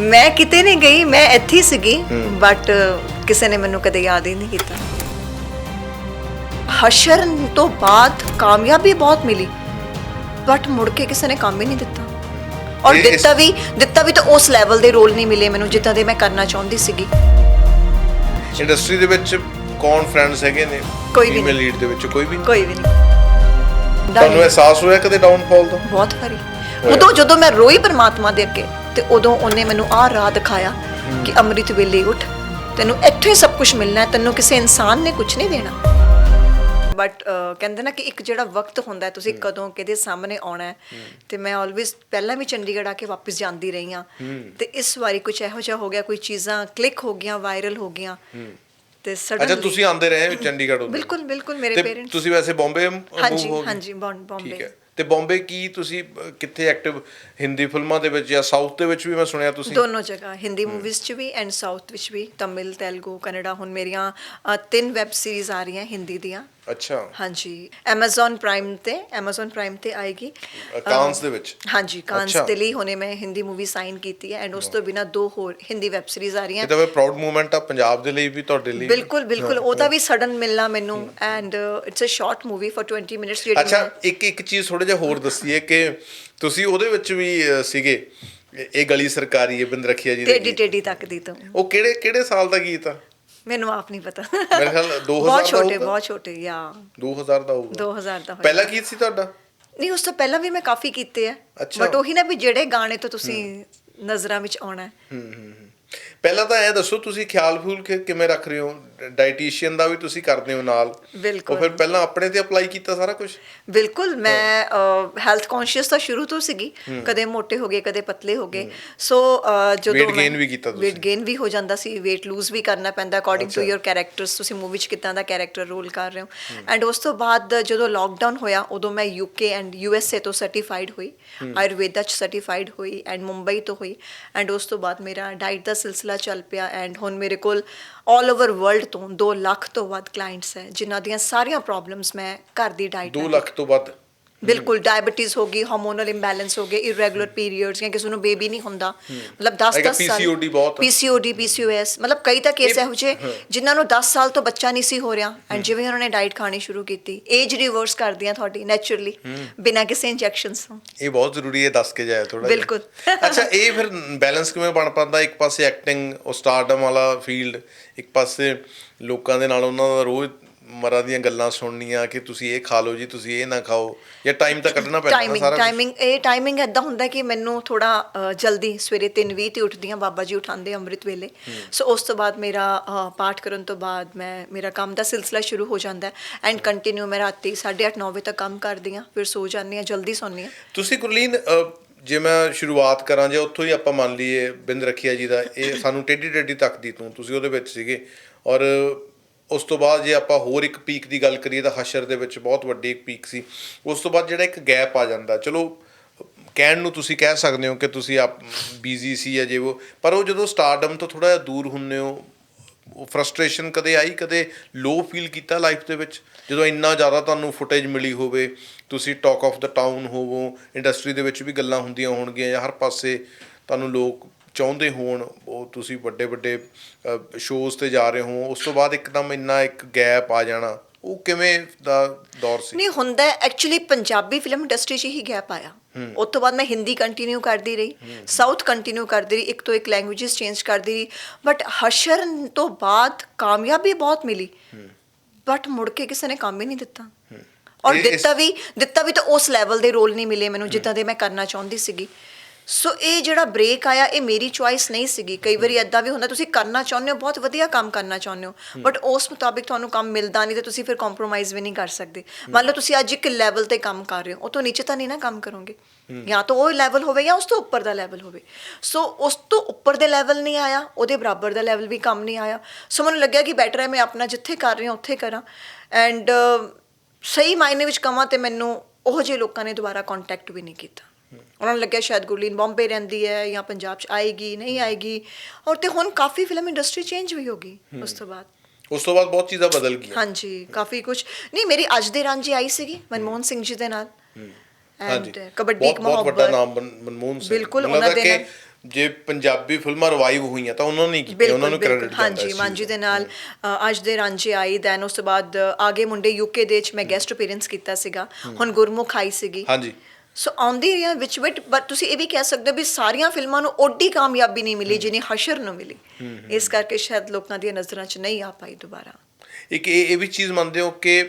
ਮੈਂ ਕਿਤੇ ਨਹੀਂ ਗਈ ਮੈਂ ਇੱਥੇ ਹੀ ਸੀਗੀ ਬਟ ਕਿਸੇ ਨੇ ਮੈਨੂੰ ਕਦੇ ਯਾਦ ਹੀ ਨਹੀਂ ਕੀਤਾ। ਹਸ਼ਰ ਤੋਂ ਬਾਅਦ ਕਾਮਯਾਬੀ ਬਹੁਤ ਮਿਲੀ ਬਟ ਮੁੜ ਕੇ ਕਿਸੇ ਨੇ ਕੰਮ ਹੀ ਨਹੀਂ ਦਿੱਤਾ। ਔਰ ਇਹ ਇਸ- ਦਿੱਤਾ ਵੀ ਦਿੱਤਾ ਵੀ ਤਾਂ ਉਸ ਲੈਵਲ ਦੇ ਰੋਲ ਨਹੀਂ ਮਿਲੇ ਮੈਨੂੰ ਜਿੱਦਾਂ ਦੇ ਮੈਂ ਕਰਨਾ ਚਾਹੁੰਦੀ ਸੀਗੀ। ਇੰਡਸਟਰੀ ਦੇ ਵਿੱਚ ਕੌਣ ਫਰੈਂਡਸ ਹੈਗੇ ਨੇ? ਕੋਈ ਵੀ ਨਹੀਂ। ਲੀਡ ਦੇ ਵਿੱਚ ਕੋਈ ਵੀ ਨਹੀਂ। ਕੋਈ ਵੀ ਨਹੀਂ। ਤੁਹਾਨੂੰ ਅਹਿਸਾਸ ਹੋਇਆ ਕਦੇ ਡਾਊਨਫਾਲ ਦਾ ਬਹੁਤ ਵਾਰੀ। ਉਦੋਂ ਜਦੋਂ ਮੈਂ ਰੋਈ ਪਰਮਾਤਮਾ ਦੇ ਅੱਗੇ ਤੇ ਉਦੋਂ ਉਹਨੇ ਮੈਨੂੰ ਆਹ ਰਾਹ ਦਿਖਾਇਆ ਕਿ ਅੰਮ੍ਰਿਤ ਵੇਲੇ ਉੱਠ। ਤੈਨੂੰ ਇੱਥੇ ਹੀ ਸਭ ਕੁਝ ਮਿਲਣਾ ਹੈ ਤੈਨੂੰ ਕਿਸੇ ਇਨਸਾਨ ਨੇ ਕੁਝ ਨਹੀਂ ਦੇਣਾ। ਬਟ ਕਹਿੰਦੇ ਨਾ ਕਿ ਇੱਕ ਜਿਹੜਾ ਵਕਤ ਹੁੰਦਾ ਹੈ ਤੁਸੀਂ ਕਦੋਂ ਕਿਹਦੇ ਸਾਹਮਣੇ ਆਉਣਾ ਹੈ। ਤੇ ਮੈਂ ਆਲਵੇਸ ਪਹਿਲਾਂ ਵੀ ਚੰਡੀਗੜ੍ਹ ਆ ਕੇ ਵਾਪਸ ਜਾਂਦੀ ਰਹੀ ਹਾਂ। ਤੇ ਇਸ ਵਾਰੀ ਕੁਝ ਇਹੋ ਜਿਹਾ ਹੋ ਗਿਆ ਕੋਈ ਚੀਜ਼ਾਂ ਕਲਿੱਕ ਹੋ ਗਈਆਂ ਵਾਇਰਲ ਹੋ ਗਈਆਂ। ਤੇ ਅੱਛਾ ਸਡਨਲੀ ਤੁਸੀਂ ਆਂਦੇ ਰਹੇ ਹੋ ਚੰਡੀਗੜ੍ਹ ਉਦੋਂ? ਬਿਲਕੁਲ ਬਿਲਕੁਲ ਮੇਰੇ ਤੇ ਪੇਰੈਂਟਸ ਤੁਸੀਂ ਵੈਸੇ ਬੰਬੇ ਹਾਂਜੀ ਹੋ ਗਏ? ਹਾਂਜੀ ਬੌਂ- ਬੰਬੇ ਠੀਕ ਹੈ। ਤੇ ਬੰਬੇ ਕੀ ਤੁਸੀਂ ਕਿੱਥੇ ਐਕਟਿਵ ਹਿੰਦੀ ਫਿਲਮਾਂ ਦੇ ਵਿੱਚ ਜਾਂ ਸਾਊਥ ਦੇ ਵਿੱਚ ਵੀ ਮੈਂ ਸੁਣਿਆ ਤੁਸੀਂ? ਦੋਨੋਂ ਜਗ੍ਹਾ ਹਿੰਦੀ ਮੂਵੀਜ਼ 'ਚ ਵੀ ਐਂਡ ਸਾਊਥ ਵਿੱਚ ਵੀ ਤਮਿਲ ਤੇਲਗੂ ਕੈਨੇਡਾ ਹੁਣ ਮੇਰੀਆਂ ਤਿੰਨ ਵੈਬ ਸੀਰੀਜ਼ ਆ ਰਹੀਆਂ ਹਿੰਦੀ ਦੀਆਂ। ਅੱਛਾ। ਹਾਂਜੀ Amazon ਪ੍ਰਾਈਮ ਤੇ Amazon ਪ੍ਰਾਈਮ ਤੇ ਆਏਗੀ। ਕਾਂਸ ਦੇ ਵਿੱਚ? ਹਾਂਜੀ ਕਾਂਸ ਅੱਛਾ। ਦੇ ਲਈ ਹੁਣੇ ਮੈਂ ਹਿੰਦੀ ਮੂਵੀ ਸਾਈਨ ਕੀਤੀ ਹੈ ਐਂਡ ਉਸ ਤੋਂ ਬਿਨਾ ਦੋ ਹੋਰ ਹਿੰਦੀ ਵੈਬ ਸੀਰੀਜ਼ ਆ ਰਹੀਆਂ। ਇਹ ਤਾਂ ਵੇ ਪ੍ਰਾਊਡ ਮੂਵਮੈਂਟ ਆ ਪੰਜਾਬ ਦੇ ਲਈ ਵੀ ਤੁਹਾਡੇ ਲਈ ਵੀ। ਬਿਲਕੁਲ ਬਿਲਕੁਲ ਉਹਦਾ ਵੀ ਸਡਨ ਮਿਲਣਾ ਮੈਨੂੰ and it's a short movie for 20 minutes ਜਿਹੜੀ ਅੱਛਾ ਮੈਂ- ਇੱਕ ਇੱਕ ਚੀਜ਼ ਥੋੜਾ ਜਿਹਾ ਹੋਰ ਦੱਸੀਏ ਕਿ ਤੁਸੀਂ ਉਹਦੇ ਵਿੱਚ ਵੀ ਅ, ਸੀਗੇ। ਇਹ- ਇਹ ਗਲੀ ਸਰਕਾਰੀ ਹੈ ਬਿੰਦ ਰਖੀਆ ਜੀ ਦੇ ਟੇਡੀ ਗੀਤ। ਟੇਡੀ ਤੱਕਦੀ ਤੋਂ। ਉਹ ਕਿਹੜੇ ਕਿਹੜੇ ਸਾਲ ਦਾ ਗੀਤ ਆ? ਮੈਨੂੰ ਆਪ ਨਹੀਂ ਪਤਾ। ਮੇਰੇ ਖਿਆਲ 2000 ਬਹੁਤ ਦਾ ਛੋਟੇ ਹੋਊਗਾ। ਬਹੁਤ ਛੋਟੇ ਯਾ। 2000 ਦਾ ਹੋਊਗਾ। 2000 ਦਾ ਹੋਇਆ ਪਹਿਲਾ ਗੀਤ ਸੀ ਤੁਹਾਡਾ? ਨਹੀਂ ਉਸ ਤੋਂ ਪਹਿਲਾਂ ਵੀ ਮੈਂ ਕਾਫੀ ਕੀਤੇ ਆ। ਅੱਛਾ। ਬਟ ਉਹੀ ਨਾ ਵੀ ਜਿਹੜੇ ਗਾਣੇ ਤੋਂ ਤੁਸੀਂ ਨਜ਼ਰਾਂ ਵਿੱਚ ਆਉਣਾ ਹੈ। ਹੂੰ ਹੂੰ ਹੂੰ। ਪਹਿਲਾਂ ਤਾਂ ਇਹ ਦੱਸੋ ਤੁਸੀਂ ਖਿਆਲ ਫੂਲ ਕਿ- ਕਿਵੇਂ ਰੱਖ ਰਹੇ ਹੋ? ਡਾਈਟੀਸ਼ੀਅਨ ਦਾ ਵੀ ਤੁਸੀਂ ਕਰਦੇ ਹੋ ਨਾਲ। ਬਿਲਕੁਲ। ਉਹ ਫਿਰ ਪਹਿਲਾਂ ਆਪਣੇ ਤੇ ਅਪਲਾਈ ਕੀਤਾ ਸਾਰਾ ਕੁਝ ਬਿਲਕੁਲ ਮੈਂ ਹੈਲਥ ਕੌਨਸ਼ੀਅਸ ਤਾਂ ਸ਼ੁਰੂ ਤੋਂ ਸੀਗੀ। ਕਦੇ ਮੋਟੇ ਹੋ ਗਏ ਕਦੇ ਪਤਲੇ ਹੋ ਗਏ। ਸੋ ਜਦੋਂ Weight gain ਵੀ ਕੀਤਾ ਤੁਸੀਂ। weight gain ਵੀ ਹੋ ਜਾਂਦਾ ਸੀ weight lose ਵੀ ਕਰਨਾ ਪੈਂਦਾ ਅਕੋਰਡਿੰਗ ਟੂ। ਯੋਰ ਕੈਰੈਕਟਰਸ ਤੁਸੀਂ ਮੂਵੀ 'ਚ ਕਿੱਦਾਂ ਦਾ ਕੈਰੈਕਟਰ ਰੋਲ ਕਰ ਰਹੇ ਹੋ। ਐਂਡ ਉਸ ਤੋਂ ਬਾਅਦ ਜਦੋਂ ਲੋਕਡਾਊਨ ਹੋਇਆ ਉਦੋਂ ਮੈਂ ਯੂਕੇ ਐਂਡ ਯੂਐਸਏ ਤੋਂ ਸਰਟੀਫਾਈਡ ਹੋਈ। ਆਯੁਰਵੇਦਾ 'ਚ ਸਰਟੀਫਾਈਡ ਹੋਈ ਐਂਡ ਮੁੰਬਈ ਤੋਂ ਹੋਈ। ਐਂਡ ਉਸ ਤੋਂ ਬਾਅਦ ਮੇਰਾ ਡਾਈਟ ਦਾ ਸਿਲਸਿਲਾ ਚੱਲ ਪਿਆ ਐਂਡ ਹੁਣ ਮੇਰੇ ਕੋਲ 올 ਓਵਰ ਵਰਲਡ ਤੋਂ 2 ਲੱਖ ਤੋਂ ਵੱਧ ਕਲਾਇੰਟਸ ਹੈ ਜਿਨ੍ਹਾਂ ਦੀਆਂ ਸਾਰੀਆਂ ਪ੍ਰੋਬਲਮਸ ਮੈਂ ਘਰ ਦੀ ਡਾਈਟ 2 ਲੱਖ ਤੋਂ ਵੱਧ ਬਿਲਕੁਲ ਡਾਇਬੀਟੀਜ਼ ਹੋ ਗਈ ਹਾਰਮੋਨਲ ਇੰਬੈਲੈਂਸ ਹੋ ਗਏ ਇਰੈਗੂਲਰ ਪੀਰੀਅਡਸ ਜਾਂ ਕਿਸੇ ਨੂੰ ਬੇਬੀ ਨਹੀਂ ਹੁੰਦਾ। ਮਤਲਬ 10 ਹੈਗਾ 10 ਸਾਲ PCOD ਬਹੁਤ। PCOD PCOS ਮਤਲਬ ਕਈ ਤਾਂ ਕੇਸ ਇਹੋ ਜਿਹੇ ਜਿਨ੍ਹਾਂ ਨੂੰ 10 ਸਾਲ ਤੋਂ ਬੱਚਾ ਨਹੀਂ ਸੀ ਹੋ ਰਿਹਾ। ਐਂਡ ਜਿਵੇਂ ਉਹਨਾਂ ਨੇ ਡਾਈਟ ਖਾਣੀ ਸ਼ੁਰੂ ਕੀਤੀ ਏਜ ਰਿਵਰਸ ਕਰਦੀਆਂ ਤੁਹਾਡੀ ਨੇਚਰਲੀ ਬਿਨਾਂ ਕਿਸੇ ਇੰਜੈਕਸ਼ਨਸ ਤੋਂ। ਇਹ ਬਹੁਤ ਜ਼ਰੂਰੀ ਹੈ ਦੱਸ ਕੇ ਜਾਇਆ ਥੋੜਾ ਬਿਲਕੁਲ। ਅੱਛਾ ਇਹ ਫਿਰ ਬੈਲੈਂਸ ਕਿਵੇਂ ਬਣ ਪਾਉਂਦਾ? ਇੱਕ ਪਾਸੇ ਐਕਟਿੰਗ ਉਹ ਸਟਾਰਡਮ ਵਾਲਾ ਫੀਲਡ ਇੱਕ ਪਾਸੇ ਲੋਕਾਂ ਦੇ ਨਾਲ ਉਹਨਾਂ ਦਾ ਰੋਜ਼ ਮਰਾਂ ਦੀਆਂ ਗੱਲਾਂ ਸੁਣਨੀਆਂ ਕਿ ਤੁਸੀਂ ਇਹ ਖਾ ਲਓ ਜੀ ਤੁਸੀਂ ਇਹ ਨਾ ਖਾਓ ਜਾਂ ਟਾਈਮ ਤਾਂ ਕੱਢਣਾ ਪੈਂਦਾ ਨਾ ਟਾਈਮਿੰਗ ਸਾਰਾ। ਟਾਈਮਿੰਗ ਇਹ ਟਾਈਮਿੰਗ ਐਦਾਂ ਹੁੰਦਾ ਕਿ ਮੈਨੂੰ ਥੋੜਾ ਜਲਦੀ ਸਵੇਰੇ 3:20 ਤੇ ਉੱਠਦੀ ਹਾਂ ਬਾਬਾ ਜੀ ਉਠਾਉਂਦੇ ਅੰਮ੍ਰਿਤ ਵੇਲੇ। ਸੋ ਉਸ ਤੋਂ ਬਾਅਦ ਮੇਰਾ ਪਾਠ ਕਰਨ ਤੋਂ ਬਾਅਦ ਮੈਂ ਮੇਰਾ ਕੰਮ ਦਾ ਸਿਲਸਿਲਾ ਸ਼ੁਰੂ ਹੋ ਜਾਂਦਾ ਹੈ ਐਂਡ ਕੰਟੀਨਿਊ ਮੈਂ ਰਾਤੀ 8:30 9 ਵਜੇ ਤੱਕ ਕੰਮ ਕਰਦੀ ਹਾਂ ਫਿਰ ਸੋ ਜਾਂਦੀ ਹਾਂ ਜਲਦੀ ਸੌਂਦੀ ਹਾਂ। ਤੁਸੀਂ ਗੁਰਲੀਨ ਜੇ ਮੈਂ ਸ਼ੁਰੂਆਤ ਕਰਾਂ ਜੇ ਉੱਥੋਂ ਹੀ ਆਪਾਂ ਮੰਨ ਲਈਏ ਬਿੰਦ ਰਖੀਆ ਜੀ ਦਾ ਇਹ ਸਾਨੂੰ ਟੇਢੀ ਟੇਢੀ ਤੱਕਦੀ ਤੋਂ ਤੁਸੀਂ ਉਹਦੇ ਵਿੱਚ ਸੀਗੇ ਔਰ ਉਸ ਤੋਂ ਬਾਅਦ ਜੇ ਆਪਾਂ ਹੋਰ ਇੱਕ ਪੀਕ ਦੀ ਗੱਲ ਕਰੀਏ ਤਾਂ ਹਸ਼ਰ ਦੇ ਵਿੱਚ ਬਹੁਤ ਵੱਡੀ ਇੱਕ ਪੀਕ ਸੀ। ਉਸ ਤੋਂ ਬਾਅਦ ਜਿਹੜਾ ਇੱਕ ਗੈਪ ਆ ਜਾਂਦਾ। ਚਲੋ, ਕਹਿਣ ਨੂੰ ਤੁਸੀਂ ਕਹਿ ਸਕਦੇ ਹੋ ਕਿ ਤੁਸੀਂ ਆਪ ਬੀਜ਼ੀ ਸੀ ਜਾਂ ਜੇ ਉਹ, ਪਰ ਉਹ ਜਦੋਂ ਸਟਾਰਡਮ ਤੋਂ ਥੋੜਾ ਜਿਹਾ ਦੂਰ ਹੁੰਨੇ ਹੋ, ਉਹ ਫਰਸਟ੍ਰੇਸ਼ਨ ਕਦੇ ਆਈ, ਕਦੇ ਲੋ ਫੀਲ ਕੀਤਾ ਲਾਈਫ ਦੇ ਵਿੱਚ? ਜਦੋਂ ਇੰਨਾ ਜ਼ਿਆਦਾ ਤੁਹਾਨੂੰ ਫੁਟੇਜ ਮਿਲੀ ਹੋਵੇ, ਤੁਸੀਂ ਟਾਕ ਆਫ ਦਾ ਟਾਊਨ ਹੋਵੋ ਇੰਡਸਟਰੀ ਦੇ ਵਿੱਚ ਵੀ ਗੱਲਾਂ ਹੁੰਦੀਆਂ ਹੋਣਗੀਆਂ ਜਾਂ ਹਰ ਪਾਸੇ ਤੁਹਾਨੂੰ ਲੋਕ ਚਾਹੁੰਦੇ ਹੋਣ ਉਹ ਤੁਸੀਂ ਵੱਡੇ ਵੱਡੇ ਸ਼ੋਜ਼ ਤੇ ਜਾ ਰਹੇ ਹੋ ਉਸ ਤੋਂ ਬਾਅਦ ਇੱਕਦਮ ਇੰਨਾ ਇੱਕ ਗੈਪ ਆ ਜਾਣਾ ਉਹ ਕਿਵੇਂ ਦਾ ਦੌਰ ਸੀ? ਨਹੀਂ ਹੁੰਦਾ ਐਕਚੁਅਲੀ ਪੰਜਾਬੀ ਫਿਲਮ ਇੰਡਸਟਰੀ 'ਚ ਹੀ ਗੈਪ ਆਇਆ। ਉਸ ਤੋਂ ਬਾਅਦ ਮੈਂ ਹਿੰਦੀ ਕੰਟੀਨਿਊ ਕਰਦੀ ਰਹੀ ਸਾਊਥ ਕੰਟੀਨਿਊ ਕਰਦੀ ਰਹੀ ਇੱਕ ਤੋਂ ਇੱਕ ਲੈਂਗੁਏਜਸ ਚੇਂਜ ਕਰਦੀ ਰਹੀ ਬਟ ਹਸ਼ਰ ਤੋਂ ਬਾਅਦ ਕਾਮਯਾਬੀ ਬਹੁਤ ਮਿਲੀ। ਬਟ ਮੁੜ ਕੇ ਕਿਸੇ ਨੇ ਕੰਮ ਹੀ ਨਹੀਂ ਦਿੱਤਾ। ਔਰ ਦਿੱਤਾ ਵੀ ਦਿੱਤਾ ਵੀ ਤਾਂ ਉਸ ਲੈਵਲ ਦੇ ਰੋਲ ਨਹੀਂ ਮਿਲੇ ਮੈਨੂੰ ਜਿੱਦਾਂ ਦੇ ਮੈਂ ਕਰਨਾ ਚਾਹੁੰਦੀ ਸੀਗੀ। ਸੋ ਇਹ ਜਿਹੜਾ ਬ੍ਰੇਕ ਆਇਆ ਇਹ ਮੇਰੀ ਚੁਆਇਸ ਨਹੀਂ ਸੀਗੀ। ਕਈ ਵਾਰੀ ਐਦਾਂ ਵੀ ਹੁੰਦਾ ਤੁਸੀਂ ਕਰਨਾ ਚਾਹੁੰਦੇ ਹੋ ਬਹੁਤ ਵਧੀਆ ਕੰਮ ਕਰਨਾ ਚਾਹੁੰਦੇ ਹੋ। ਬਟ ਉਸ ਮੁਤਾਬਿਕ ਤੁਹਾਨੂੰ ਕੰਮ ਮਿਲਦਾ ਨਹੀਂ ਤੇ ਤੁਸੀਂ ਫਿਰ ਕੰਪਰੋਮਾਈਜ਼ ਵੀ ਨਹੀਂ ਕਰ ਸਕਦੇ। ਮੰਨ ਲਓ ਤੁਸੀਂ ਅੱਜ ਇੱਕ ਲੈਵਲ ਤੇ ਕੰਮ ਕਰ ਰਹੇ ਹੋ ਉਹ ਤੋਂ ਨੀਚੇ ਤਾਂ ਨਹੀਂ ਨਾ ਕੰਮ ਕਰੋਗੇ। ਜਾਂ ਤਾਂ ਉਹ ਲੈਵਲ ਹੋਵੇ ਜਾਂ ਉਸ ਤੋਂ ਉੱਪਰ ਦਾ ਲੈਵਲ ਹੋਵੇ। ਸੋ ਉਸ ਤੋਂ ਉੱਪਰ ਦੇ ਲੈਵਲ ਨਹੀਂ ਆਇਆ ਉਹਦੇ ਬਰਾਬਰ ਦਾ ਲੈਵਲ ਵੀ ਕੰਮ ਨਹੀਂ ਆਇਆ। ਸੋ ਮੈਨੂੰ ਲੱਗਿਆ ਕਿ ਬੈਟਰ ਹੈ ਮੈਂ ਆਪਣਾ ਜਿੱਥੇ ਕਰ ਰਹੀ ਹਾਂ ਉੱਥੇ ਕਰਾਂ। ਐਂਡ ਸਹੀ ਮਾਇਨੇ ਵਿੱਚ ਕਵਾਂ ਤੇ ਮੈਨੂੰ ਉਹ ਜਿਹੇ ਲੋਕਾਂ ਨੇ ਦੁਬਾਰਾ ਕੰਟੈਕਟ ਵੀ ਨਹੀਂ ਕੀਤਾ। ਉਹਨਾਂ ਨੂੰ ਲੱਗਿਆ ਸ਼ਾਇਦ ਗੁਰਲੀਨ ਬੰਬੇ ਰਹਿੰਦੀ ਹੈ ਜਾਂ ਪੰਜਾਬ 'ਚ ਆਏਗੀ ਨਹੀਂ ਆਏਗੀ। ਔਰ ਤੇ ਹੁਣ ਕਾਫੀ ਫਿਲਮ ਇੰਡਸਟਰੀ ਚੇਂਜ ਵੀ ਹੋ ਗਈ ਉਸ ਤੋਂ ਬਾਅਦ। ਉਸ ਤੋਂ ਬਾਅਦ ਬਹੁਤ ਚੀਜ਼ਾਂ ਬਦਲ ਗਈਆਂ। ਹਾਂਜੀ ਕਾਫੀ ਕੁਝ ਨਹੀਂ ਮੇਰੀ ਅੱਜ ਦੇ ਰਾਂਝੀ ਆਈ ਸੀਗੀ ਮਨਮੋਹਨ ਸਿੰਘ ਜੀ ਦੇ ਨਾਲ। ਹਾਂਜੀ। ਐਂਡ ਕਬੱਡੀ ਇੱਕ ਬਹੁਤ ਬਹੁਤ ਵੱਡਾ ਨਾਮ ਮਨ- ਮਨਮੋਹਨ ਸਿੰਘ। ਬਿਲਕੁਲ, ਉਹਨਾਂ ਦੇ ਨਾਲ- ਜੇ ਪੰਜਾਬੀ ਫਿਲਮਾਂ ਰਿਵਾਈਵ ਹੋਈਆਂ ਤਾਂ ਉਹਨਾਂ ਨੇ ਕੀਤੀ? ਉਹਨਾਂ ਨੂੰ ਕ੍ਰੈਡਿਟ ਜਾਂਦਾ ਹਾਂਜੀ ਮਾਂਜੀ ਦੇ। ਨਾਲ ਅੱਜ ਦੇ ਰਾਂਝੇ ਆਈ ਦੈਨ ਉਸ ਤੋਂ ਬਾਅਦ ਆਗੇ ਮੁੰਡੇ ਯੂਕੇ ਦੇ ਵਿੱਚ ਮੈਂ ਗੈਸਟ ਅਪੀਅਰੈਂਸ ਕੀਤਾ ਸੀਗਾ। ਹੁਣ ਗੁਰਮੁਖ ਆਈ ਸੀਗੀ। ਹਾਂਜੀ। ਸੋ ਆਉਂਦੀ ਰਹੀਆਂ ਵਿੱਚ ਵਿੱਚ ਬਟ ਤੁਸੀਂ ਇਹ ਵੀ ਕਹਿ ਸਕਦੇ ਹੋ ਵੀ ਸਾਰੀਆਂ ਫਿਲਮਾਂ ਨੂੰ ਓਡੀ ਕਾਮਯਾਬੀ ਨਹੀਂ ਮਿਲੀ ਜਿੰਨੀ ਹਸ਼ਰ ਨੂੰ ਮਿਲੀ। ਇਸ ਕਰਕੇ ਸ਼ਾਇਦ ਲੋਕਾਂ ਦੀਆਂ ਨਜ਼ਰਾਂ 'ਚ ਨਹੀਂ ਆ ਪਾਈ ਦੁਬਾਰਾ। ਇੱਕ ਇਹ ਇਹ ਵੀ ਚੀਜ਼ ਮੰਨਦੇ ਹੋ ਕਿ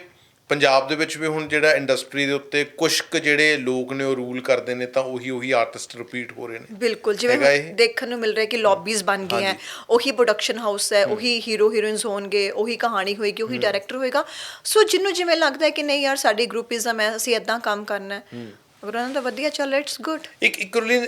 ਪੰਜਾਬ ਦੇ ਵਿੱਚ ਵੀ ਹੁਣ ਜਿਹੜਾ ਇੰਡਸਟਰੀ ਦੇ ਉੱਤੇ ਕੁਝ ਕੁ ਜਿਹੜੇ ਲੋਕ ਨੇ ਉਹ ਰੂਲ ਕਰਦੇ ਨੇ ਤਾਂ ਉਹੀ ਉਹੀ ਆਰਟਿਸਟ ਰਿਪੀਟ ਹੋ ਰਹੇ ਨੇ। ਬਿਲਕੁਲ ਜਿਵੇਂ? ਦੇਖਣ ਨੂੰ ਮਿਲ ਰਿਹਾ ਕਿ ਲੌਬੀਜ਼ ਬਣ ਗਈਆਂ। ਹੈ, ਉਹੀ ਪ੍ਰੋਡਕਸ਼ਨ ਹਾਊਸ ਹੈ ਉਹੀ ਹੀਰੋ ਹੀਰੋਇਨਸ ਹੋਣਗੇ ਉਹੀ ਕਹਾਣੀ ਹੋਏਗੀ ਉਹੀ ਡਾਇਰੈਕਟਰ ਹੋਏਗਾ। ਸੋ ਜਿੰਨੂੰ ਜਿਵੇਂ ਲੱਗਦਾ ਹੈ ਕਿ ਨਹੀਂ ਯਾਰ ਸਾਡੀ ਗਰੁੱਪਿਜ਼ਮ ਹੈ ਅਸੀਂ ਇਦਾਂ ਕੰਮ ਕਰਨਾ ਹੈ। ਅਗਰ ਉਹਨਾਂ ਦਾ ਵਧੀਆ ਚੱਲ ਰਿਹਾ ਇਟਸ ਗੁੱਡ ਇੱਕ ਇਕੁਅਲੀ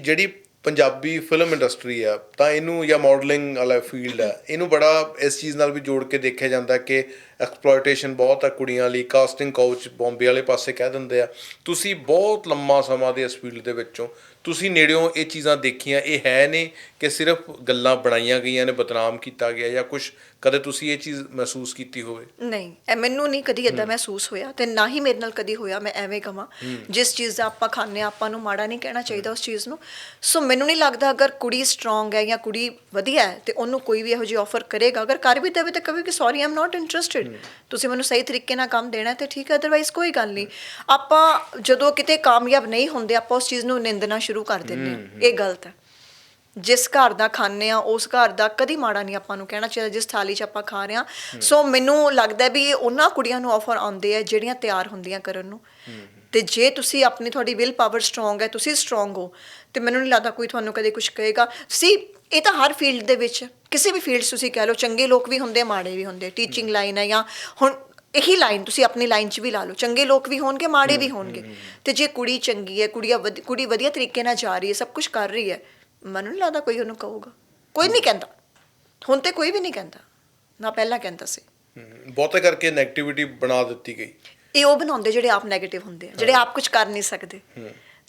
ਜਿਹੜੀ ਪੰਜਾਬੀ ਫਿਲਮ ਇੰਡਸਟਰੀ ਆ, ਤਾਂ ਇਹਨੂੰ ਜਾਂ ਮਾਡਲਿੰਗ ਵਾਲਾ ਫੀਲਡ ਆ, ਇਹਨੂੰ ਬੜਾ ਇਸ ਚੀਜ਼ ਨਾਲ ਵੀ ਜੋੜ ਕੇ ਦੇਖਿਆ ਜਾਂਦਾ ਕਿ ਐਕਸਪਲੋਇਟੇਸ਼ਨ ਬਹੁਤ ਆ ਕੁੜੀਆਂ ਲਈ ਕਾਸਟਿੰਗ ਕਾਊਚ ਬੰਬੇ ਵਾਲੇ ਪਾਸੇ ਕਹਿ ਦਿੰਦੇ ਆ। ਤੁਸੀਂ ਬਹੁਤ ਲੰਮਾ ਸਮਾਂ ਦੇ ਇਸ ਫੀਲਡ ਦੇ ਵਿੱਚੋਂ ਤੁਸੀਂ ਨੇੜਿਓਂ ਇਹ ਚੀਜ਼ਾਂ ਦੇਖੀਆਂ ਇਹ ਹੈ ਨੇ ਕਿ ਸਿਰਫ ਗੱਲਾਂ ਬਣਾਈਆਂ ਗਈਆਂ ਨੇ ਬਦਨਾਮ ਕੀਤਾ ਗਿਆ ਜਾਂ ਕੁਝ ਕਦੇ ਤੁਸੀਂ ਇਹ ਚੀਜ਼ ਮਹਿਸੂਸ ਕੀਤੀ ਹੋਵੇ? ਨਹੀਂ ਇਹ ਮੈਨੂੰ ਨਹੀਂ ਕਦੀ ਇਦਾਂ ਮਹਿਸੂਸ ਹੋਇਆ ਤੇ ਨਾ ਹੀ ਮੇਰੇ ਨਾਲ ਕਦੀ ਹੋਇਆ ਮੈਂ ਐਵੇਂ ਕਵਾਂ। ਜਿਸ ਚੀਜ਼ ਦਾ ਆਪਾਂ ਖਾਂਦੇ ਹਾਂ ਆਪਾਂ ਨੂੰ ਮਾੜਾ ਨਹੀਂ ਕਹਿਣਾ ਚਾਹੀਦਾ ਉਸ ਚੀਜ਼ ਨੂੰ। ਸੋ ਮੈਨੂੰ ਨਹੀਂ ਲੱਗਦਾ ਅਗਰ ਕੁੜੀ ਸਟਰੋਂਗ ਹੈ ਜਾਂ ਕੁੜੀ ਵਧੀਆ ਹੈ ਤੇ ਉਹਨੂੰ ਕੋਈ ਵੀ ਇਹੋ ਜਿਹੀ ਆਫਰ ਕਰੇਗਾ। ਅਗਰ ਕਰ ਵੀ ਦੇਵੇ ਤਾਂ ਕਵੇ ਕਿ ਸੌਰੀ ਆਮ ਨਾਟ ਇੰਟਰਸਟਿਡ ਤੁਸੀਂ ਮੈਨੂੰ ਸਹੀ ਤਰੀਕੇ ਨਾਲ ਕੰਮ ਦੇਣਾ ਤੇ ਠੀਕ ਹੈ ਅਦਰਵਾਈਜ਼ ਕੋਈ ਗੱਲ ਨਹੀਂ। ਆਪਾਂ ਜਦੋਂ ਕਿਤੇ ਕਾਮਯਾਬ ਨਹੀਂ ਹੁੰਦੇ ਆਪਾਂ ਉਸ ਚੀਜ਼ ਨੂੰ ਨਿੰਦਣਾ ਸ਼ੁਰੂ ਕਰ ਦਿੰਦੇ ਹਾਂ। ਇਹ ਗਲਤ ਹੈ। ਜਿਸ ਘਰ ਦਾ ਖਾਂਦੇ ਆ ਉਸ ਘਰ ਦਾ ਕਦੀ ਮਾੜਾ ਨਹੀਂ ਆਪਾਂ ਨੂੰ ਕਹਿਣਾ ਚਾਹੀਦਾ ਜਿਸ ਥਾਲੀ 'ਚ ਆਪਾਂ ਖਾ ਰਹੇ ਆ ਸੋ ਮੈਨੂੰ ਲੱਗਦਾ ਵੀ ਇਹ ਉਹਨਾਂ ਕੁੜੀਆਂ ਨੂੰ ਆਫਰ ਆਉਂਦੇ ਆ ਜਿਹੜੀਆਂ ਤਿਆਰ ਹੁੰਦੀਆਂ ਕਰਨ ਨੂੰ। ਤੇ ਜੇ ਤੁਸੀਂ ਆਪਣੀ ਤੁਹਾਡੀ ਵਿਲ ਪਾਵਰ ਸਟਰੋਂਗ ਹੈ ਤੁਸੀਂ ਸਟਰੋਂਗ ਹੋ ਤੇ ਮੈਨੂੰ ਨਹੀਂ ਲੱਗਦਾ ਕੋਈ ਤੁਹਾਨੂੰ ਕਦੇ ਕੁਝ ਕਹੇਗਾ। ਸੀ ਇਹ ਤਾਂ ਹਰ ਫੀਲਡ ਦੇ ਵਿੱਚ ਕਿਸੇ ਵੀ ਫੀਲਡ 'ਚ ਤੁਸੀਂ ਕਹਿ ਲਓ ਚੰਗੇ ਲੋਕ ਵੀ ਹੁੰਦੇ ਆ, ਮਾੜੇ ਵੀ ਹੁੰਦੇ ਟੀਚਿੰਗ ਲਾਈਨ ਹੈ ਜਾਂ ਹੁਣ ਇਹੀ ਲਾਈਨ ਤੁਸੀਂ ਆਪਣੀ ਲਾਈਨ 'ਚ ਵੀ ਲਾ ਲਓ। ਚੰਗੇ ਲੋਕ ਵੀ ਹੋਣਗੇ ਮਾੜੇ ਵੀ ਹੋਣਗੇ। ਤੇ ਜੇ ਕੁੜੀ ਚੰਗੀ ਹੈ ਕੁੜੀਆ ਕੁੜੀ ਵਧੀਆ ਤਰੀਕੇ ਨਾਲ ਜਾ ਰਹੀ ਹੈ ਸਭ ਕੁਝ ਕਰ ਰਹੀ ਹੈ ਮੈਨੂੰ ਨਹੀਂ ਲੱਗਦਾ ਕੋਈ ਉਹਨੂੰ ਕਹੂਗਾ। ਕੋਈ ਨਹੀਂ ਕਹਿੰਦਾ। ਹੁਣ ਤੇ ਕੋਈ ਵੀ ਨਹੀਂ ਕਹਿੰਦਾ। ਨਾ ਪਹਿਲਾਂ ਕਹਿੰਦਾ ਸੀ। ਬਹੁਤੇ ਕਰਕੇ 네ਗੇਟਿਵਿਟੀ ਬਣਾ ਦਿੱਤੀ ਗਈ। ਇਹ ਉਹ ਬਣਾਉਂਦੇ ਜਿਹੜੇ ਆਪ 네ਗੇਟਿਵ ਹੁੰਦੇ ਆ ਜਿਹੜੇ ਆਪ ਕੁਝ ਕਰ ਨਹੀਂ ਸਕਦੇ।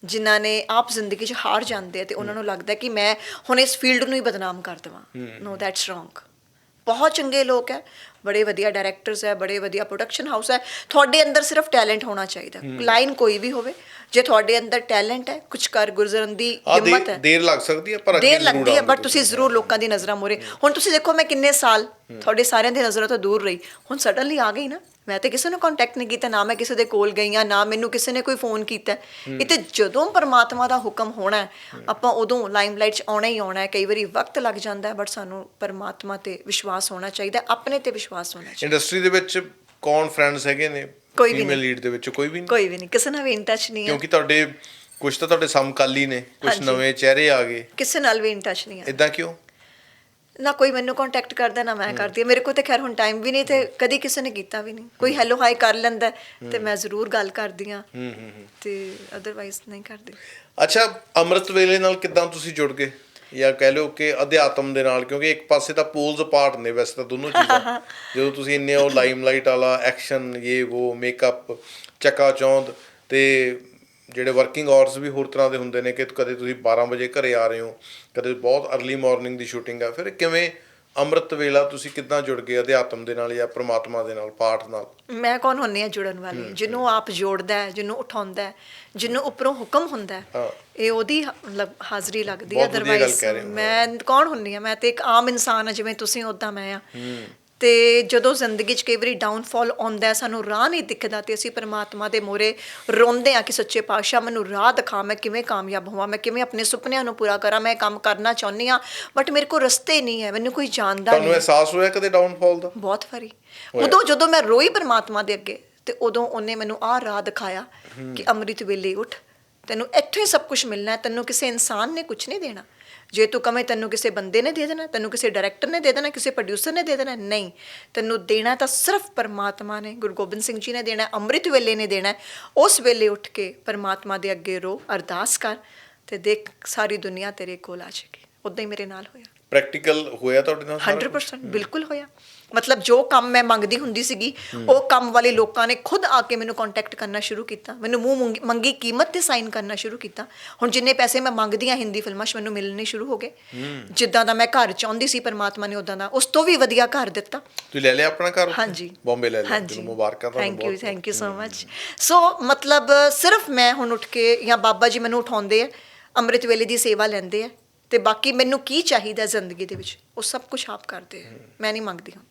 ਜਿਨ੍ਹਾਂ ਨੇ ਆਪ ਜ਼ਿੰਦਗੀ 'ਚ ਹਾਰ ਜਾਂਦੇ ਆ ਤੇ ਉਹਨਾਂ ਨੂੰ ਲੱਗਦਾ ਕਿ ਮੈਂ ਹੁਣ ਇਸ ਫੀਲਡ ਨੂੰ ਹੀ ਬਦਨਾਮ ਕਰ ਦੇਵਾਂ। ਨੋ ਦੈਟਸ ਰੋਂਗ ਬਹੁਤ ਚੰਗੇ ਲੋਕ ਹੈ ਬੜੇ ਵਧੀਆ ਡਾਇਰੈਕਟਰਸ ਹੈ ਬੜੇ ਵਧੀਆ ਪ੍ਰੋਡਕਸ਼ਨ ਹਾਊਸ ਹੈ। ਤੁਹਾਡੇ ਅੰਦਰ ਸਿਰਫ ਟੈਲੈਂਟ ਹੋਣਾ ਚਾਹੀਦਾ। ਲਾਈਨ ਕੋਈ ਵੀ ਹੋਵੇ ਜੇ ਤੁਹਾਡੇ ਅੰਦਰ ਟੈਲੈਂਟ ਹੈ ਕੁਝ ਕਰ ਗੁਜ਼ਰਨ ਦੀ ਹਿੰਮਤ ਹੈ। ਦੇਰ ਲੱਗ ਸਕਦੀ ਹੈ ਪਰ ਅੱਗੇ ਦੇਰ ਲੱਗਦੀ ਹੈ ਬਟ ਤੁਸੀਂ ਜ਼ਰੂਰ ਲੋਕਾਂ ਦੀ ਨਜ਼ਰਾਂ ਮੋਰੇ। ਹੁਣ ਤੁਸੀਂ ਦੇਖੋ ਮੈਂ ਕਿੰਨੇ ਸਾਲ ਤੁਹਾਡੇ ਸਾਰਿਆਂ ਦੀ ਨਜ਼ਰਾਂ ਤੋਂ ਦੂਰ ਰਹੀ। ਹੁਣ ਸਡਨਲੀ ਆ ਗਈ ਨਾ। ਮੈਂ ਤੇ ਕਿਸੇ ਨੂੰ ਕੰਟੈਕਟ ਨਹੀਂ ਕੀਤਾ ਨਾ ਮੈਂ ਕਿਸੇ ਦੇ ਕੋਲ ਗਈ ਆ ਨਾ ਮੈਨੂੰ ਕਿਸੇ ਨੇ ਕੋਈ ਫੋਨ ਕੀਤਾ। ਇਹ ਤੇ ਜਦੋਂ ਪਰਮਾਤਮਾ ਦਾ ਹੁਕਮ ਹੋਣਾ ਆਪਾਂ ਉਦੋਂ ਲਾਈਮਲਾਈਟ 'ਚ ਆਉਣਾ ਹੀ ਆਉਣਾ ਹੈ। ਕਈ ਵਾਰੀ ਵਕਤ ਲੱਗ ਜਾਂਦਾ ਹੈ ਬਟ ਸਾਨੂੰ ਪਰਮਾਤਮਾ ਤੇ ਵਿਸ਼ਵਾਸ ਹੋਣਾ ਚਾਹੀਦਾ ਆਪਣੇ ਤੇ ਵਿਸ਼ਵਾਸ ਹੋਣਾ ਚਾਹੀਦਾ ਇੰਡਸਟਰੀ ਦੇ ਵਿੱਚ ਕੌਣ ਫਰੈਂਡਸ ਹੈਗੇ ਨੇ? ਕੋਈ ਵੀ ਫੀਮੇਲ ਨਹੀਂ। ਲੀਡ ਦੇ ਵਿੱਚ ਕੋਈ ਵੀ ਨਹੀਂ? ਕੋਈ ਵੀ ਨਹੀਂ। ਕਿਸੇ ਨਾਲ ਵੀ ਇਨ ਟੱਚ ਨਹੀਂ ਹੈ। ਕਿਉਂਕਿ ਤੁਹਾਡੇ ਕੁਝ ਤਾਂ ਤੁਹਾਡੇ ਸਮਕਾਲੀ ਨੇ ਕੁਝ। ਨਵੇਂ ਚਿਹਰੇ ਆ ਗਏ। ਕਿਸੇ ਨਾਲ ਵੀ ਇਨ ਟੱਚ ਨਹੀਂ ਹੈ। ਇਦਾਂ ਕਿਉਂ? ਨਾ ਕੋਈ ਮੈਨੂੰ ਕੰਟੈਕਟ ਕਰਦਾ ਨਾ ਮੈਂ ਕਰਦੀ ਹਾਂ। ਮੇਰੇ ਕੋਲ ਤੇ ਖੈਰ ਹੁਣ ਟਾਈਮ ਵੀ ਨਹੀਂ ਤੇ ਕਦੀ ਕਿਸੇ ਨੇ ਕੀਤਾ ਵੀ ਨਹੀਂ। ਕੋਈ ਹੈਲੋ ਹਾਈ ਕਰ ਲੈਂਦਾ ਹੈ ਤੇ ਮੈਂ ਜ਼ਰੂਰ ਗੱਲ ਕਰਦੀ ਹਾਂ। ਹੂੰ ਹੂੰ ਹੂੰ। ਤੇ ਅਦਰਵਾਈਜ਼ ਨਹੀਂ ਕਰਦੀ। ਅੱਛਾ ਅੰਮ੍ਰਿਤ ਵੇਲੇ ਨਾਲ ਕਿਦਾਂ ਤੁਸੀਂ ਜੁੜ ਗਏ? ਜਾਂ ਕਹਿ ਲਓ ਕਿ ਅਧਿਆਤਮ ਦੇ ਨਾਲ? ਕਿਉਂਕਿ ਇੱਕ ਪਾਸੇ ਤਾਂ ਪੋਲਸ ਅਪਾਰਟ ਨੇ ਵੈਸੇ ਤਾਂ ਦੋਨੋਂ ਚੀਜ਼ਾਂ। ਜਦੋਂ ਤੁਸੀਂ ਇੰਨੇ ਉਹ ਲਾਈਮਲਾਈਟ ਵਾਲਾ ਐਕਸ਼ਨ ਇਹ ਉਹ ਮੇਕਅਪ ਚੱਕਾ ਚੌਂਦ ਤੇ ਜਿਹੜੇ ਵਰਕਿੰਗ ਆਵਰਸ ਵੀ ਹੋਰ ਤਰ੍ਹਾਂ ਦੇ ਹੁੰਦੇ ਨੇ ਕਿ ਕਦੇ ਤੁਸੀਂ 12 ਵਜੇ ਘਰੇ ਆ ਰਹੇ ਹੋ ਕਦੇ ਬਹੁਤ अर्ਲੀ ਮਾਰਨਿੰਗ ਦੀ ਸ਼ੂਟਿੰਗ ਆ ਫਿਰ ਕਿਵੇਂ ਅੰਮ੍ਰਿਤ ਵੇਲਾ ਤੁਸੀਂ ਕਿੱਦਾਂ ਜੁੜ ਗਏ ਅਧਿਆਤਮ ਦੇ ਨਾਲ ਜਾਂ ਪ੍ਰਮਾਤਮਾ ਦੇ ਨਾਲ ਪਾਠ ਨਾਲ? ਮੈਂ ਕੌਣ ਹੁੰਨੀ ਆ ਜੁੜਨ ਵਾਲੀ? ਜਿਹਨੂੰ ਆਪ ਜੋੜਦਾ ਹੈ ਜਿਹਨੂੰ ਉਠਾਉਂਦਾ ਹੈ ਜਿਹਨੂੰ ਉੱਪਰੋਂ ਹੁਕਮ ਹੁੰਦਾ ਹੈ। ਇਹ ਉਹਦੀ ਮਤਲਬ ਹਾਜ਼ਰੀ ਲੱਗਦੀ ਹੈ ਅਦਰਵਾਈਜ਼। ਮੈਂ ਕੌਣ ਹੁੰਨੀ ਆ? ਮੈਂ ਤੇ ਇੱਕ ਆਮ ਇਨਸਾਨ ਆ ਜਿਵੇਂ ਤੁਸੀਂ ਉਦਾਂ ਮੈਂ ਆ। ਤੇ ਜਦੋਂ ਜ਼ਿੰਦਗੀ 'ਚ ਕਈ ਵਾਰੀ ਡਾਊਨਫਾਲ ਆਉਂਦਾ ਹੈ ਸਾਨੂੰ ਰਾਹ ਨਹੀਂ ਦਿਖਦਾ ਤੇ ਅਸੀਂ ਪਰਮਾਤਮਾ ਦੇ ਮੋਰੇ ਰੋਂਦੇ ਆ ਕਿ ਸੱਚੇ ਪਾਤਸ਼ਾਹ ਮੈਨੂੰ ਰਾਹ ਦਿਖਾ ਮੈਂ ਕਿਵੇਂ ਕਾਮਯਾਬ ਹੋਵਾਂ ਮੈਂ ਕਿਵੇਂ ਆਪਣੇ ਸੁਪਨਿਆਂ ਨੂੰ ਪੂਰਾ ਕਰਾਂ ਮੈਂ ਇਹ ਕੰਮ ਕਰਨਾ ਚਾਹੁੰਦੀ ਆ ਬਟ ਮੇਰੇ ਕੋਲ ਰਸਤੇ ਨਹੀਂ ਹੈ ਮੈਨੂੰ ਕੋਈ ਜਾਣਦਾ ਤੁਹਾਨੂੰ ਨਹੀਂ। ਅਹਿਸਾਸ ਹੋਇਆ ਕਦੇ ਡਾਊਨਫਾਲ ਦਾ? ਬਹੁਤ ਵਾਰੀ। ਉਦੋਂ ਜਦੋਂ ਮੈਂ ਰੋਈ ਪਰਮਾਤਮਾ ਦੇ ਅੱਗੇ ਤੇ ਉਦੋਂ ਉਹਨੇ ਮੈਨੂੰ ਆਹ ਰਾਹ ਦਿਖਾਇਆ ਕਿ ਅੰਮ੍ਰਿਤ ਵੇਲੇ ਉੱਠ। ਤੈਨੂੰ ਇੱਥੋਂ ਹੀ ਸਭ ਕੁਝ ਮਿਲਣਾ ਹੈ, ਤੈਨੂੰ ਕਿਸੇ ਇਨਸਾਨ ਨੇ ਕੁਝ ਨਹੀਂ ਦੇਣਾ। ਜੇ ਤੂੰ ਕਵੇਂ ਤੈਨੂੰ ਕਿਸੇ ਬੰਦੇ ਨੇ ਦੇ ਦੇਣਾ, ਤੈਨੂੰ ਕਿਸੇ ਡਾਇਰੈਕਟਰ ਨੇ ਦੇ ਦੇਣਾ, ਕਿਸੇ ਪ੍ਰੋਡਿਊਸਰ ਨੇ ਦੇ ਦੇਣਾ, ਨਹੀਂ। ਤੈਨੂੰ ਦੇਣਾ ਤਾਂ ਸਿਰਫ ਪਰਮਾਤਮਾ ਨੇ, ਗੁਰੂ ਗੋਬਿੰਦ ਸਿੰਘ ਜੀ ਨੇ ਦੇਣਾ ਅੰਮ੍ਰਿਤ ਵੇਲੇ ਨੇ ਦੇਣਾ ਉਸ ਵੇਲੇ ਉੱਠ ਕੇ ਪਰਮਾਤਮਾ ਦੇ ਅੱਗੇ ਰੋ, ਅਰਦਾਸ ਕਰ ਤੇ ਦੇਖ ਸਾਰੀ ਦੁਨੀਆ ਤੇਰੇ ਕੋਲ ਆ ਜਾਏਗੀ ਉਦਾਂ ਹੀ ਮੇਰੇ ਨਾਲ ਹੋਇਆ। ਪ੍ਰੈਕਟੀਕਲ ਹੋਇਆ ਤੁਹਾਡੇ ਨਾਲ ਸਾਰਾ ਕੁਛ? 100% ਬਿਲਕੁਲ ਹੋਇਆ। ਮਤਲਬ ਜੋ ਕੰਮ ਮੈਂ ਮੰਗਦੀ ਹੁੰਦੀ ਸੀਗੀ ਉਹ ਕੰਮ ਵਾਲੇ ਲੋਕਾਂ ਨੇ ਖੁਦ ਆ ਕੇ ਮੈਨੂੰ ਕੰਟੈਕਟ ਕਰਨਾ ਸ਼ੁਰੂ ਕੀਤਾ। ਮੈਨੂੰ ਮੂੰਹ ਮੰਗੀ- ਕੀਮਤ ਤੇ ਸਾਈਨ ਕਰਨਾ ਸ਼ੁਰੂ ਕੀਤਾ। ਹੁਣ ਜਿੰਨੇ ਪੈਸੇ ਮੈਂ ਮੰਗਦੀ ਆ ਹਿੰਦੀ ਫਿਲਮਾਂ 'ਚ ਮੈਨੂੰ ਮਿਲਣੇ ਸ਼ੁਰੂ ਹੋ ਗਏ। ਜਿੱਦਾਂ ਦਾ ਮੈਂ ਘਰ ਚਾਹੁੰਦੀ ਸੀ ਪਰਮਾਤਮਾ ਨੇ ਉਦਾਂ ਦਾ ਉਸ ਤੋਂ ਵੀ ਵਧੀਆ ਘਰ ਦਿੱਤਾ। ਤੁਸੀਂ ਲੈ ਲਿਆ ਆਪਣਾ ਘਰ? ਹਾਂਜੀ। ਬੰਬੇ ਲੈ ਲਿਆ। ਚਲੋ ਮੁਬਾਰਕਾਂ ਤੁਹਾਨੂੰ thank you thank you so much so ਮਤਲਬ ਸਿਰਫ ਮੈਂ ਹੁਣ ਉੱਠ ਕੇ ਜਾਂ ਬਾਬਾ ਜੀ ਮੈਨੂੰ ਉਠਾਉਂਦੇ ਆ ਅੰਮ੍ਰਿਤ ਵੇਲੇ ਦੀ ਸੇਵਾ ਲੈਂਦੇ ਆ। ਤੇ ਬਾਕੀ ਮੈਨੂੰ ਕੀ ਚਾਹੀਦਾ ਜ਼ਿੰਦਗੀ ਦੇ ਵਿੱਚ, ਉਹ ਸਭ ਕੁਝ ਆਪ ਕਰਦੇ ਆ। ਮੈਂ ਨਹੀਂ ਮੰਗਦੀ ਹਾਂ